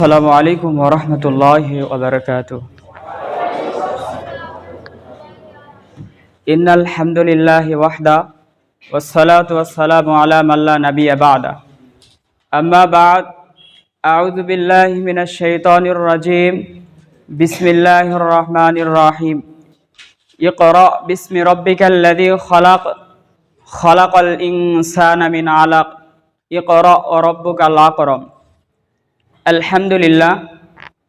আসসালামু আলাইকুম ওরহমতুল্লাহ ওবরকাত ইন আলহামদুলিল্লাহ ওয়াহদা ওসলাত ওসালাম আলা মাল্লা নবী আবাদা আম্মা বাদ, আউযু বিল্লাহি মিনাশ শাইতানির রাজীম। বিসমিল্লাহির রহমানির রহিম। ইকরা বিসমি রাব্বিকাল্লাযী খলাক, খলাকাল ইনসানা মিন আলাক। ইকরা ওয়া রাব্বুকাল আকরাম। Alhamdulillah,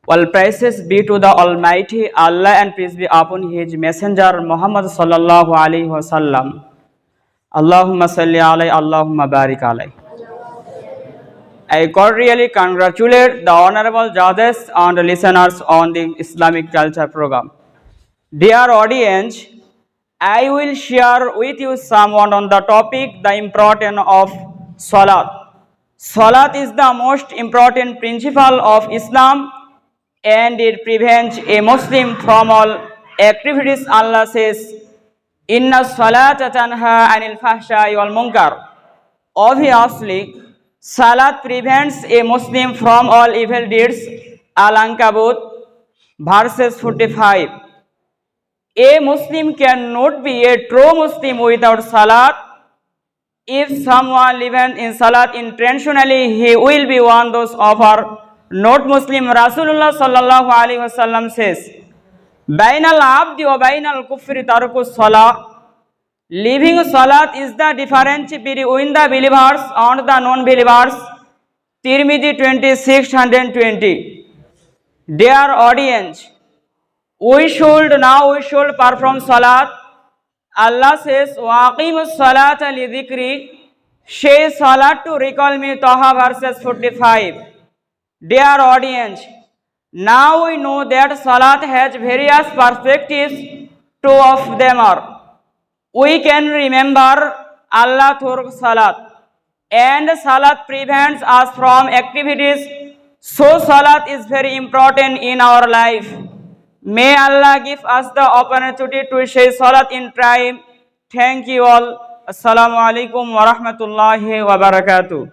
all praises be to the Almighty Allah and peace be upon His Messenger Muhammad sallallahu alaihi wasallam. Allahumma salli alaihi, Allahumma barik alaihi. I cordially congratulate the honorable judges and listeners on the Islamic culture program. Dear audience, I will share with you someone on the topic the importance of Salat. সলাত is the most important principle of Islam and it prevents a Muslim from all activities Allah says ইন্না সলাৎহা আনিল ফাহশাহল মঙ্কার obviously salad prevents a Muslim from all evil deeds আলাঙ্কাবুদ verses forty five a Muslim can not be a true Muslim without salad If someone lives in Salat intentionally, he will be one those of our not Muslim. Rasulullah sallallahu alaihi wasallam says, Bainal abdi wa bainal kufri tarku salah. Leaving Salat is the difference between the believers and the non-believers. Tirmidhi 2620. Dear audience, we should now we should perform salat allah says waqimus salata li dhikri say salat to recall me taha verses 45 dear audience now we know that salat has various perspectives two of them are we can remember allah through salat and salat prevents us from activities so salat is very important in our life May Allah give us the opportunity to say salat in time. Thank you all. Assalamu alaikum wa rahmatullahi wa barakatuh.